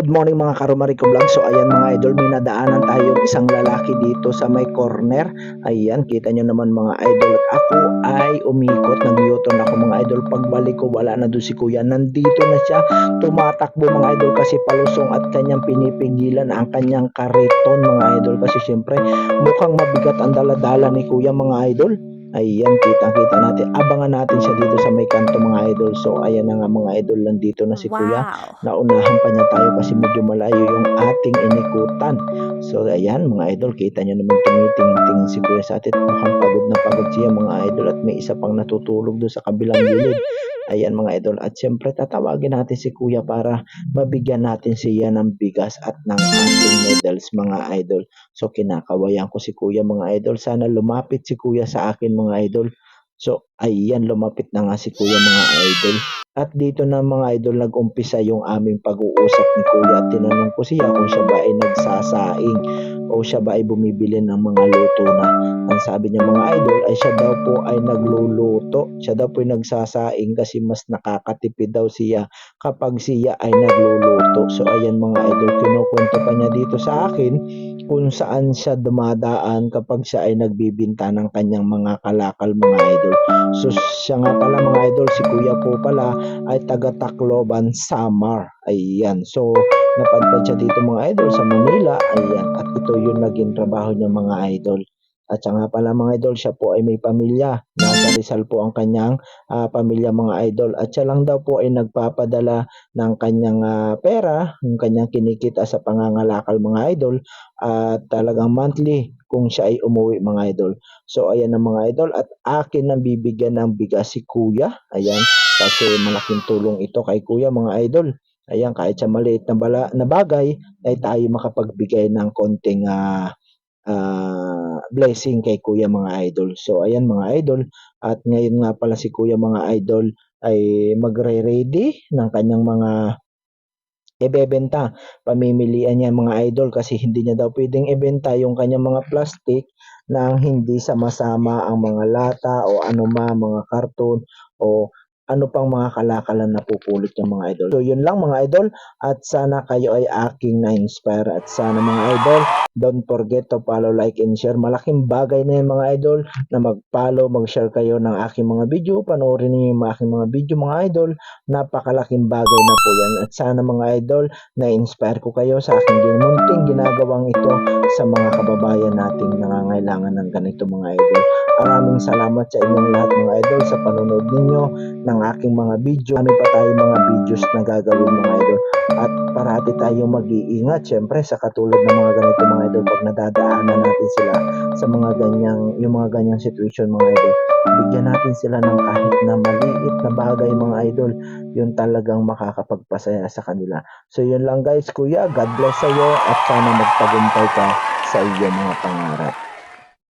Good morning mga karumariko vlog. So ayan mga idol, may nadaanan tayong isang lalaki dito sa may corner. Ayan, kita nyo naman mga idol. At ako ay umikot, nag-U-turn ako mga idol. Pagbalik ko, wala na doon si kuya. Nandito na siya, tumatakbo mga idol kasi palusong at kanyang pinipigilan ang kanyang kariton mga idol. Kasi syempre, mukhang mabigat ang daladala ni kuya mga idol. Ayan, kitang-kita natin. Abangan natin siya dito sa may kanto mga idol. So, ayan na nga mga idol, nandito na si kuya Wow. naunahan pa niya tayo kasi medyo malayo yung ating inikutan. So ayan mga idol, kita niyo naman tumitingin si Kuya sa atin. Mukhang pagod na pagod siya mga idol at may isa pang natutulog doon sa kabilang gilid. Ayan mga idol at syempre tatawagin natin si Kuya para mabigyan natin siya ng bigas at ng ating noodles mga idol. So kinakawayan ko si Kuya mga idol. Sana lumapit si Kuya sa akin mga idol. So ayan lumapit na nga si Kuya mga idol. At dito na mga idol nag-umpisa yung aming pag-uusap ni Kuya tinanong ko siya kung siya ba ay nagsasaing o siya ba ay bumibili ng mga luto na. Ang sabi niya mga idol ay siya daw po ay nagluluto. Siya daw po ay nagsasaing kasi mas nakakatipid daw siya kapag siya ay nagluluto. So ayan mga idol, kinukwento pa niya dito sa akin kung saan siya dumadaan kapag siya ay nagbibinta ng kanyang mga kalakal mga idol. So siya nga pala mga idol, si Kuya po pala ay taga Tacloban, Samar. Ayan. So napadpad siya dito mga idol sa Manila. Ayan. At ito yung naging trabaho niya mga idol. At siya nga pala mga idol, siya po ay may pamilya. Nasa Rizal po ang kanyang ah, pamilya mga idol. At siya lang daw po ay nagpapadala ng kanyang ah, pera, yung kanyang kinikita sa pangangalakal mga idol. At talagang monthly kung siya ay umuwi mga idol. So ayan ang mga idol at akin nang bibigyan ng bigas si kuya. Ayan kasi malaking tulong ito kay kuya mga idol. Ayan kahit sa maliit na, bala, na bagay ay tayo makapagbigay ng konting ah, ah, blessing kay kuya mga idol. So ayan mga idol at ngayon nga pala si kuya mga idol ay magre-ready ng kanyang mga ibebenta. Pamimilian niya mga idol kasi hindi niya daw pwedeng ibenta yung kanyang mga plastic nang hindi sama-sama ang mga lata o ano mga karton o ano pang mga kalakalan na pupulot ng mga idol. So yun lang mga idol at sana kayo ay aking na-inspire at sana mga idol don't forget to follow, like, and share. Malaking bagay na yan mga idol na mag-follow, mag-share kayo ng aking mga video. Panoorin niyo yung aking mga video mga idol. Napakalaking bagay na po yan. At sana mga idol na-inspire ko kayo sa aking gimunting ginagawang ito sa mga kababayan nating nangangailangan ng ganito mga idol. Maraming salamat sa inyong lahat mga idol sa panonood ninyo ng aking mga video. Kami pa tayo mga videos na gagawin mga idol. At parati tayong mag-iingat syempre sa katulad ng mga ganito mga idol pag nadadaanan natin sila sa mga ganyang yung mga ganyang situation mga idol. Bigyan natin sila ng kahit na maliit na bagay mga idol yung talagang makakapagpasaya sa kanila. So yun lang guys kuya, God bless sa iyo at sana magtagumpay ka sa iyong mga pangarap.